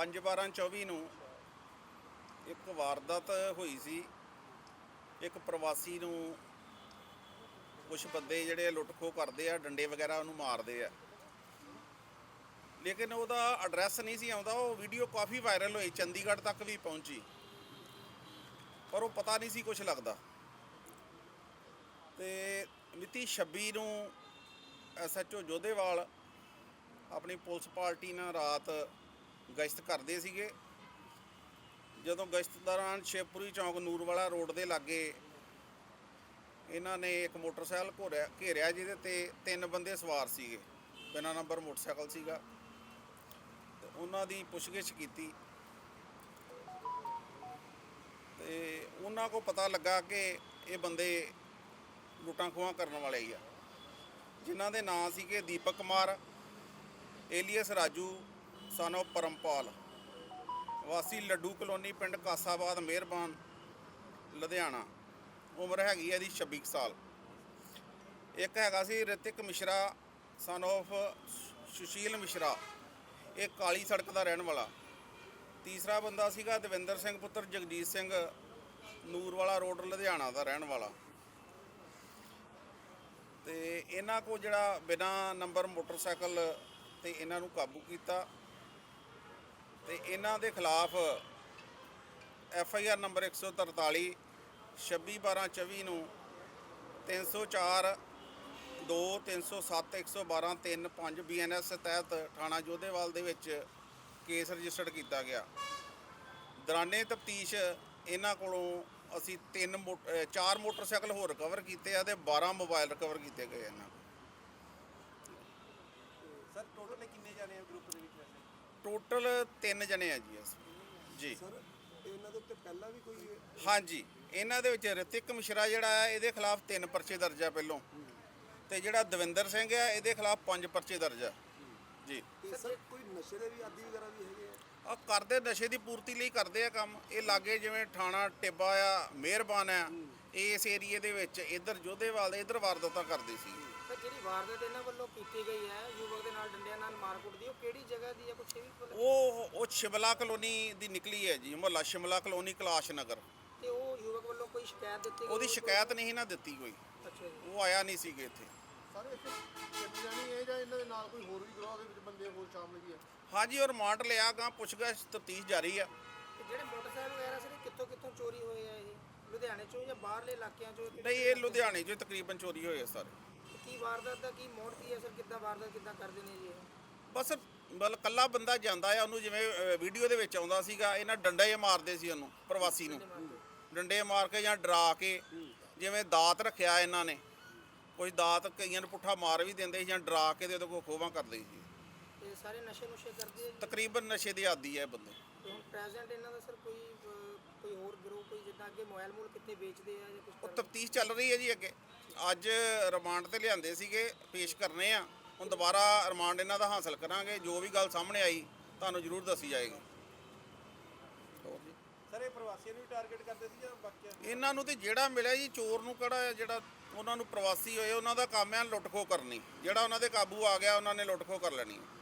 5/12/24 ਨੂੰ ਇੱਕ ਵਾਰਦਾਤ ਹੋਈ ਸੀ। ਇੱਕ ਪ੍ਰਵਾਸੀ ਨੂੰ ਕੁਝ ਬੰਦੇ ਜਿਹੜੇ ਲੁੱਟਖੋ ਕਰਦੇ ਆ, ਡੰਡੇ ਵਗੈਰਾ ਉਹਨੂੰ ਮਾਰਦੇ ਆ। ਲੇਕਿਨ ਉਹਦਾ ਐਡਰੈਸ ਨਹੀਂ ਸੀ ਆਉਂਦਾ, ਉਹ ਵੀਡੀਓ ਕਾਫੀ ਵਾਇਰਲ ਹੋਈ, ਚੰਡੀਗੜ੍ਹ ਤੱਕ ਵੀ ਪਹੁੰਚੀ। ਪਰ ਉਹ ਪਤਾ ਨਹੀਂ ਸੀ ਕੁਝ ਲੱਗਦਾ। ਤੇ ਮਿਤੀ 26 ਨੂੰ ਐਸਐਚਓ ਜੋਧੇਵਾਲ ਆਪਣੀ ਪੁਲਿਸ ਪਾਰਟੀ ਨਾਲ ਰਾਤ ਗਸ਼ਤ ਕਰਦੇ ਸੀਗੇ। ਜਦੋਂ ਗਸ਼ਤ ਦੌਰਾਨ ਸ਼ੇਪੂਰੀ ਚੌਂਕ ਨੂਰਵਾਲਾ ਰੋਡ ਦੇ ਲਾਗੇ ਇਹਨਾਂ ਨੇ ਇੱਕ ਮੋਟਰਸਾਈਕਲ ਘੋਰਿਆ ਘੇਰਿਆ ਜਿਹਦੇ ਤੇ ਤਿੰਨ ਬੰਦੇ ਸਵਾਰ ਸੀਗੇ। ਬਿਨਾਂ ਨੰਬਰ ਮੋਟਰਸਾਈਕਲ ਸੀਗਾ। ਤੇ ਉਹਨਾਂ ਦੀ ਪੁੱਛਗਿੱਛ ਕੀਤੀ। ਤੇ ਉਹਨਾਂ ਕੋ ਪਤਾ ਲੱਗਾ ਕਿ ਇਹ ਬੰਦੇ ਲੁੱਟਾਂ ਖੋਹਾਂ ਕਰਨ ਵਾਲੇ ਹੀ ਆ। ਜਿਨ੍ਹਾਂ ਦੇ ਨਾਂ ਸੀਗੇ ਦੀਪਕ ਕੁਮਾਰ, ਏਲੀਅਸ ਰਾਜੂ ਸਨ of ਪਰਮਪਾਲ। ਵਾਸੀ ਲੱਡੂ ਕਲੋਨੀ ਪਿੰਡ ਕਾਸਾਬਾਦ, ਮਿਹਰਬਾਨ, ਲੁਧਿਆਣਾ। ਉਮਰ ਹੈਗੀ ਹੈ ਇਹਦੀ 26 ਕੁ ਸਾਲ। ਇੱਕ ਹੈਗਾ ਸੀ ਰਿਤਿਕ ਮਿਸ਼ਰਾ ਸਨ of ਸੁਸ਼ੀਲ ਮਿਸ਼ਰਾ। ਇਹ ਕਾਲੀ ਸੜਕ ਦਾ ਰਹਿਣ ਵਾਲਾ। ਤੀਸਰਾ ਬੰਦਾ ਸੀਗਾ ਦਵਿੰਦਰ ਸਿੰਘ ਪੁੱਤਰ ਜਗਜੀਤ ਸਿੰਘ, ਨੂਰਵਾਲਾ ਰੋਡ, ਲੁਧਿਆਣਾ ਦਾ ਰਹਿਣ ਵਾਲਾ। ਤੇ ਇਹਨਾਂ ਕੋ ਜਿਹੜਾ ਬਿਨਾ ਨੰਬਰ ਮੋਟਰਸਾਈਕਲ ਤੇ ਇਹਨਾਂ ਨੂੰ ਕਾਬੂ ਕੀਤਾ। ਇਹਨਾਂ ਦੇ ਖਿਲਾਫ ਐਫ ਆਈ ਆਰ ਨੰਬਰ 143 26 12 24 ਨੂੰ 304 2 307 112 3 5 ਬੀਐਨਐਸ ਤਹਿਤ ਥਾਣਾ ਜੋਧੇਵਾਲ ਦੇ ਵਿੱਚ ਕੇਸ ਰਜਿਸਟਰਡ ਕੀਤਾ ਗਿਆ ਦੌਰਾਨੇ ਤਫਤੀਸ਼ ਇਹਨਾਂ ਕੋਲੋਂ ਅਸੀਂ ਤਿੰਨ ਮੋ- ਚਾਰ ਮੋਟਰਸਾਈਕਲ ਹੋਰ ਰਿਕਵਰ ਕੀਤੇ ਆ ਤੇ 12 ਮੋਬਾਈਲ ਰਿਕਵਰ ਕੀਤੇ ਗਏ ਇਹਨਾਂ ਕੋਲ। ਸਰ ਟੋਟਲ ਕਿੰਨੇ ਜਾਣੇ ਆ ਗਰੁੱਪ ਦੇ ਵਿੱਚ ਵੈਸੇ ਟੋਟਲ ਤਿੰਨ ਜਣੇ ਆ ਜੀ ਅਸੀਂ। ਜੀ। ਸਰ ਇਹਨਾਂ ਦੇ ਉੱਤੇ ਪਹਿਲਾਂ ਵੀ ਕੋਈ ਹਾਂਜੀ। ਇਹਨਾਂ ਦੇ ਵਿੱਚ ਰਿਤਿਕ ਮਿਸ਼ਰਾ ਜਿਹੜਾ ਹੈ ਇਹਦੇ ਖਿਲਾਫ ਤਿੰਨ ਪਰਚੇ ਦਰਜ ਆ ਪਹਿਲੋਂ। ਤੇ ਜਿਹੜਾ ਦਵਿੰਦਰ ਸਿੰਘ ਆ ਇਹਦੇ ਖਿਲਾਫ ਪੰਜ ਪਰਚੇ ਦਰਜ ਆ। ਜੀ। ਤੇ ਸਰ ਕੋਈ ਨਸ਼ੇ ਦੇ ਵੀ ਆਦੀ ਵਗੈਰਾ ਵੀ ਹੈਗੇ ਆ? ਆ ਕਰਦੇ ਨਸ਼ੇ ਦੀ ਪੂਰਤੀ ਲਈ ਕਰਦੇ ਆ ਕੰਮ। ਇਹ ਲਾਗੇ ਜਿਵੇਂ ਥਾਣਾ ਟਿੱਬਾ ਆ ਮਿਹਰਬਾਨ ਆ। ਇਸ ਏਰੀਏ ਦੇ ਵਿੱਚ ਇਧਰ ਜੋਧੇਵਾਲ ਦੇ ਇਧਰ ਵਾਰਦਾਤਾਂ ਕਰਦੇ ਸੀ। ਸਰ ਜਿਹੜੀ ਵਾਰਦਾਤ ਇਹਨਾਂ ਵੱਲੋਂ ਕੀਤੀ ਗਈ ਹੈ ਯੁਵਕ ਦੇ ਨਾਲ ਡੰਡਿਆਂ ਨਾਲ ਮਾਰਕੁੱਟ ਦੀ ਉਹ ਕਿਹੜੀ ਜਗ੍ਹਾ ਦੀ ਹੈ ਕੁਛ ਇਹ ਵੀ ਪਤਾ? ਉਹ ਉਹ ਸ਼ਿਮਲਾ ਕਲੋਨੀ ਦੀ ਨਿਕਲੀ ਹੈ ਜੀ ਮੁਹੱਲਾ ਸ਼ਿਮਲਾ ਕਲੋਨੀ ਕਲਾਸ਼ ਨਗਰ। ਤੇ ਉਹ ਯੁਵਕ ਵੱਲੋਂ ਕੋਈ ਸ਼ਿਕਾਇਤ ਦਿੱਤੀ ਗਈ ਉਹਦੀ ਕੋਈ? ਸ਼ਿਕਾਇਤ ਨਹੀਂ ਨਾ ਦਿੱਤੀ ਕੋਈ। ਅੱਛਾ ਜੀ। ਉਹ ਆਇਆ ਨਹੀਂ ਸੀਗੇ ਇੱਥੇ। ਸਾਰੇ ਇੱਥੇ ਤਿੰਨ ਜਾਣੀ ਇਹ ਜਾਂ ਇਹਨਾਂ ਦੇ ਨਾਲ ਕੋਈ ਹੋਰ ਵੀ ਗਰੋਹ ਦੇ ਵਿੱਚ ਬੰਦੇ ਹੋਰ ਸ਼ਾਮਲ ਵੀ ਹੈ? ਹਾਂਜੀ ਉਹ ਰਿਮਾਂਡ ਲਿਆ ਗਾ ਪੁੱਛਗਿੱਛ ਤਫਤੀਸ਼ ਜਾਰੀ ਆ। ਤੇ ਜਿਹੜੇ ਮੋਟਰਸਾਈਕਲ ਵਗੈਰਾ ਸਰ ਇਹ ਕਿੱਥੋਂ ਕਿੱਥੋਂ ਚੋਰੀ ਹੋਏ ਆ ਇਹ? ਲੁਧਿਆਣੇ ਚੋਂ ਜਾਂ ਬਾਹਰਲੇ ਇਲਾਕਿਆਂ ਚੋਂ ਨਹੀਂ ਇਹ ਲੁਧਿਆਣੇ 'ਚ ਤਕਰੀਬਨ ਚੋਰੀ ਹੋਏ ਆ ਸਾਰੇ। ਤੇ ਕੀ ਵਾਰਦਾਤ ਦਾ ਕੀ ਮੋੜ ਕੀ ਹੈ ਸਰ? ਕਿੱਦਾਂ ਵਾਰਦਾਤ ਕਿੱਦਾਂ ਕਰਦੇ ਨੇ ਜੀ ਇਹ? ਬਸ ਬਲ ਕੱਲਾ ਬੰਦਾ ਜਾਂਦਾ ਆ ਉਹਨੂੰ ਜਿਵੇਂ ਵੀਡੀਓ ਦੇ ਵਿੱਚ ਆਉਂਦਾ ਸੀਗਾ ਇਹਨਾਂ ਡੰਡਾ ਹੀ ਮਾਰਦੇ ਸੀ ਉਹਨੂੰ ਪ੍ਰਵਾਸੀ ਨੂੰ। ਡੰਡੇ ਮਾਰ ਕੇ ਜਾਂ ਡਰਾ ਕੇ ਜਿਵੇਂ ਦਾਤ ਰੱਖਿਆ ਇਹਨਾਂ ਨੇ ਕੋਈ ਦਾਤ ਕਈਆਂ ਨੂੰ ਪੁੱਠਾ ਮਾਰ ਵੀ ਦਿੰਦੇ ਸੀ ਜਾਂ ਡਰਾ ਕੇ ਤੇ ਉਹਦੇ ਕੋਲ ਖੋਵਾ ਕਰਦੇ ਸੀ। ਤੇ ਸਾਰੇ ਨਸ਼ੇ ਨੁਸ਼ੇ ਕਰਦੇ ਆ ਜੀ? ਤਕਰੀਬਨ ਨਸ਼ੇ ਦੀ ਆਦੀ ਹੈ ਇਹ ਬੰਦੇ। ਤੇ ਹੁਣ ਪ੍ਰੈਜ਼ੈਂਟ ਇਹਨਾਂ ਦਾ ਸਰ ਕੋਈ ਅਹ, ਕੋਈ ਹੋਰ ਗਰੋਹ ਕੋਈ ਜਿੱਦਾਂ ਅੱਗੇ ਮੋਬਾਈਲ ਮੂਲ ਕਿੱਥੇ ਵੇਚਦੇ ਆ ਜਾਂ ਕੁਝ ਉਹ ਤਫਤੀਸ਼ ਚੱਲ ਰਹੀ ਹੈ ਜੀ ਅੱਗੇ। ਅੱਜ ਰਿਮਾਂਡ ਤੇ ਲਿਆਂਦੇ ਸੀਗੇ ਪੇਸ਼ ਕਰਨੇ ਆ। ਹੁਣ ਦੁਬਾਰਾ ਰਿਮਾਂਡ ਇਹਨਾਂ ਦਾ ਹਾਸਲ ਕਰਾਂਗੇ। ਜੋ ਵੀ ਗੱਲ ਸਾਹਮਣੇ ਆਈ ਤੁਹਾਨੂੰ ਜ਼ਰੂਰ ਦੱਸੀ ਜਾਏਗੀ। ਹੋਰ ਜੀ? ਸਰ ਇਹ ਪ੍ਰਵਾਸੀਆਂ ਨੂੰ ਵੀ ਟਾਰਗੇਟ ਕਰਦੇ ਸੀ ਜਾਂ ਬਾਕੀਆਂ ਨੂੰ? ਇਹਨਾਂ ਨੂੰ ਤੇ ਜਿਹੜਾ ਮਿਲਿਆ ਜੀ ਚੋਰ ਨੂੰ ਕਿਹੜਾ ਹੈ ਜਿਹੜਾ ਉਹਨਾਂ ਨੂੰ ਪ੍ਰਵਾਸੀ ਹੋਏ ਉਹਨਾਂ ਦਾ ਕੰਮ ਹੈ ਲੁੱਟ ਖੋ ਕਰਨੀ। ਜਿਹੜਾ ਉਹਨਾਂ ਦੇ ਕਾਬੂ ਆ ਗਿਆ ਉਹਨਾਂ ਨੇ ਲੁੱਟ ਖੋ ਕਰ ਲੈਣੀ